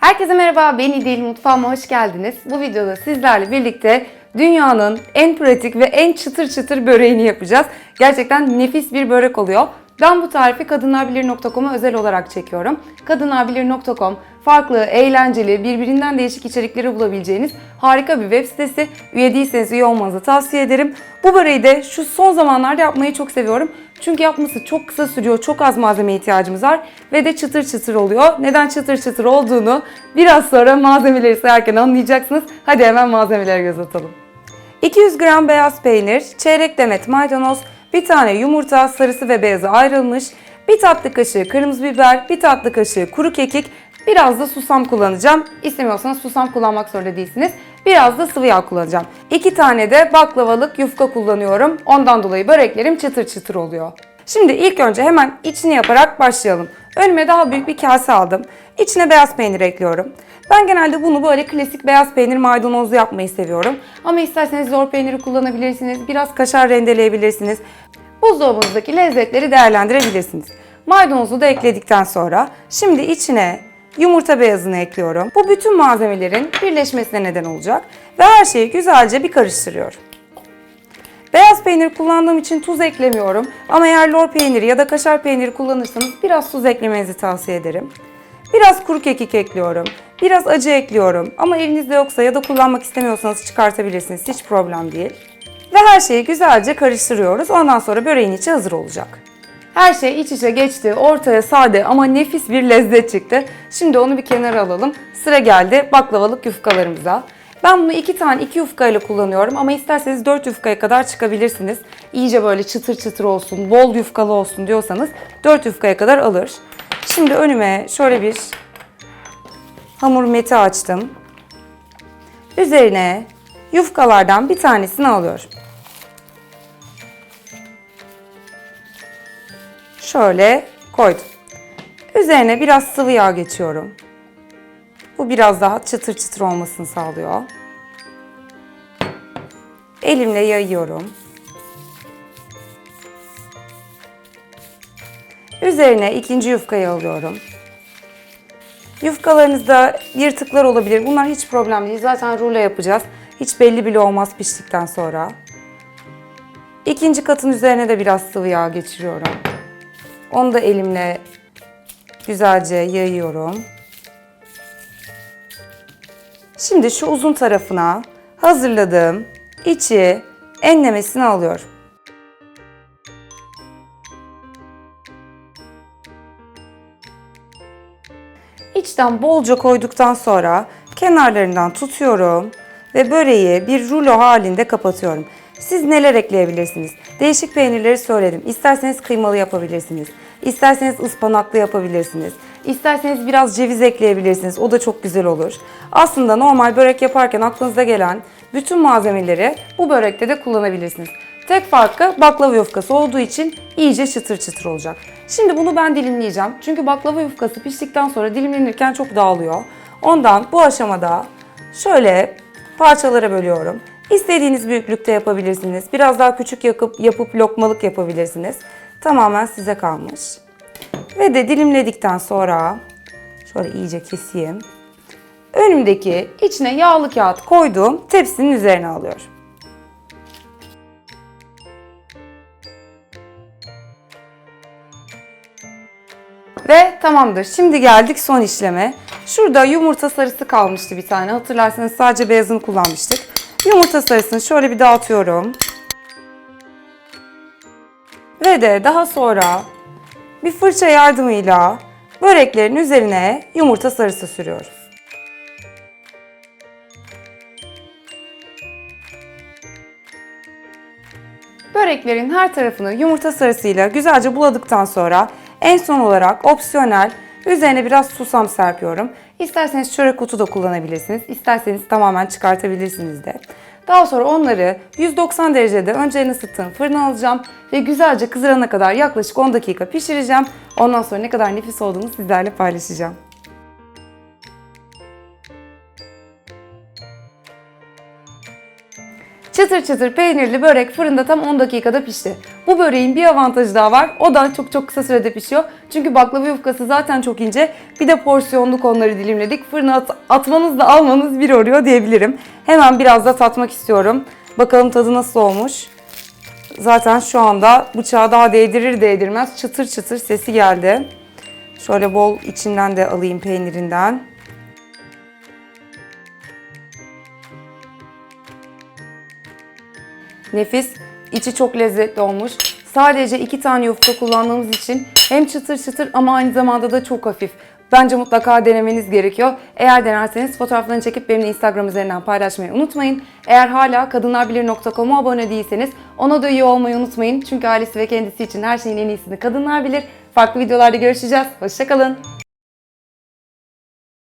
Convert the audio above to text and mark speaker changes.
Speaker 1: Herkese merhaba, ben İdil Mutfağıma hoş geldiniz. Bu videoda sizlerle birlikte dünyanın en pratik ve en çıtır çıtır böreğini yapacağız. Gerçekten nefis bir börek oluyor. Ben bu tarifi kadınlarbilir.com'a özel olarak çekiyorum. Kadınlarbilir.com farklı, eğlenceli, birbirinden değişik içerikleri bulabileceğiniz harika bir web sitesi. Üye değilseniz üye olmanızı tavsiye ederim. Bu böreği de şu son zamanlarda yapmayı çok seviyorum. Çünkü yapması çok kısa sürüyor, çok az malzeme ihtiyacımız var ve de çıtır çıtır oluyor. Neden çıtır çıtır olduğunu biraz sonra malzemeleri sayarken anlayacaksınız. Hadi hemen malzemelere göz atalım. 200 gram beyaz peynir, çeyrek demet maydanoz, bir tane yumurta sarısı ve beyazı ayrılmış, bir tatlı kaşığı kırmızı biber, bir tatlı kaşığı kuru kekik, biraz da susam kullanacağım. İstemiyorsanız susam kullanmak zorunda değilsiniz. Biraz da sıvı yağ kullanacağım. İki tane de baklavalık yufka kullanıyorum. Ondan dolayı böreklerim çıtır çıtır oluyor. Şimdi ilk önce hemen içini yaparak başlayalım. Önüme daha büyük bir kase aldım. İçine beyaz peynir ekliyorum. Ben genelde bunu böyle klasik beyaz peynir maydanozlu yapmayı seviyorum. Ama isterseniz zor peyniri kullanabilirsiniz. Biraz kaşar rendeleyebilirsiniz. Buzdolabınızdaki lezzetleri değerlendirebilirsiniz. Maydanozu da ekledikten sonra şimdi içine yumurta beyazını ekliyorum. Bu bütün malzemelerin birleşmesine neden olacak ve her şeyi güzelce bir karıştırıyorum. Beyaz peynir kullandığım için tuz eklemiyorum. Ama eğer lor peyniri ya da kaşar peyniri kullanırsanız biraz tuz eklemenizi tavsiye ederim. Biraz kuru kekik ekliyorum. Biraz acı ekliyorum. Ama elinizde yoksa ya da kullanmak istemiyorsanız çıkartabilirsiniz. Hiç problem değil. Ve her şeyi güzelce karıştırıyoruz. Ondan sonra böreğin içi hazır olacak. Her şey iç içe geçti. Ortaya sade ama nefis bir lezzet çıktı. Şimdi onu bir kenara alalım. Sıra geldi baklavalık yufkalarımıza. Ben bunu iki tane iki yufka ile kullanıyorum ama isterseniz dört yufkaya kadar çıkabilirsiniz. İyice böyle çıtır çıtır olsun, bol yufkalı olsun diyorsanız dört yufkaya kadar alır. Şimdi önüme şöyle bir hamur meti açtım. Üzerine yufkalardan bir tanesini alıyorum. Şöyle koydum. Üzerine biraz sıvı yağ geçiyorum. Bu biraz daha çıtır çıtır olmasını sağlıyor. Elimle yayıyorum. Üzerine ikinci yufkayı alıyorum. Yufkalarınızda yırtıklar olabilir. Bunlar hiç problem değil. Zaten rulo yapacağız. Hiç belli bile olmaz piştikten sonra. İkinci katın üzerine de biraz sıvı yağ geçiriyorum. Onu da elimle güzelce yayıyorum. Şimdi şu uzun tarafına hazırladığım içi enlemesini alıyorum. İçten bolca koyduktan sonra kenarlarından tutuyorum ve böreği bir rulo halinde kapatıyorum. Siz neler ekleyebilirsiniz? Değişik peynirleri söyledim. İsterseniz kıymalı yapabilirsiniz. İsterseniz ıspanaklı yapabilirsiniz. İsterseniz biraz ceviz ekleyebilirsiniz. O da çok güzel olur. Aslında normal börek yaparken aklınıza gelen bütün malzemeleri bu börekte de kullanabilirsiniz. Tek farkı baklava yufkası olduğu için iyice çıtır çıtır olacak. Şimdi bunu ben dilimleyeceğim. Çünkü baklava yufkası piştikten sonra dilimlenirken çok dağılıyor. Ondan bu aşamada şöyle parçalara bölüyorum. İstediğiniz büyüklükte yapabilirsiniz. Biraz daha küçük yapıp, yapıp lokmalık yapabilirsiniz. Tamamen size kalmış. Ve de dilimledikten sonra şöyle iyice keseyim. Önümdeki içine yağlı kağıt koyduğum tepsinin üzerine alıyorum. Ve tamamdır. Şimdi geldik son işleme. Şurada yumurta sarısı kalmıştı bir tane. Hatırlarsanız sadece beyazını kullanmıştık. Yumurta sarısını şöyle bir dağıtıyorum. Ve de daha sonra bir fırça yardımıyla böreklerin üzerine yumurta sarısı sürüyoruz. Böreklerin her tarafını yumurta sarısıyla güzelce buladıktan sonra en son olarak opsiyonel üzerine biraz susam serpiyorum. İsterseniz çörek otu da kullanabilirsiniz. İsterseniz tamamen çıkartabilirsiniz de. Daha sonra onları 190 derecede önceden ısıttığım fırına alacağım ve güzelce kızarana kadar yaklaşık 10 dakika pişireceğim. Ondan sonra ne kadar nefis olduğunu sizlerle paylaşacağım. Çıtır çıtır peynirli börek fırında tam 10 dakikada pişti. Bu böreğin bir avantajı daha var. O da çok çok kısa sürede pişiyor. Çünkü baklava yufkası zaten çok ince. Bir de porsiyonluk onları dilimledik. Fırına at- atmanızla almanız bir oluyor diyebilirim. Hemen biraz da tatmak istiyorum. Bakalım tadı nasıl olmuş. Zaten şu anda bıçağı daha değdirir değdirmez çıtır çıtır sesi geldi. Şöyle bol içinden de alayım peynirinden. Nefis, içi çok lezzetli olmuş. Sadece iki tane yufka kullandığımız için hem çıtır çıtır ama aynı zamanda da çok hafif. Bence mutlaka denemeniz gerekiyor. Eğer denerseniz fotoğraflarını çekip benimle Instagram üzerinden paylaşmayı unutmayın. Eğer hala kadınlarbilir.com'a abone değilseniz ona da üye olmayı unutmayın. Çünkü ailesi ve kendisi için her şeyin en iyisini kadınlar bilir. Farklı videolarda görüşeceğiz. Hoşçakalın.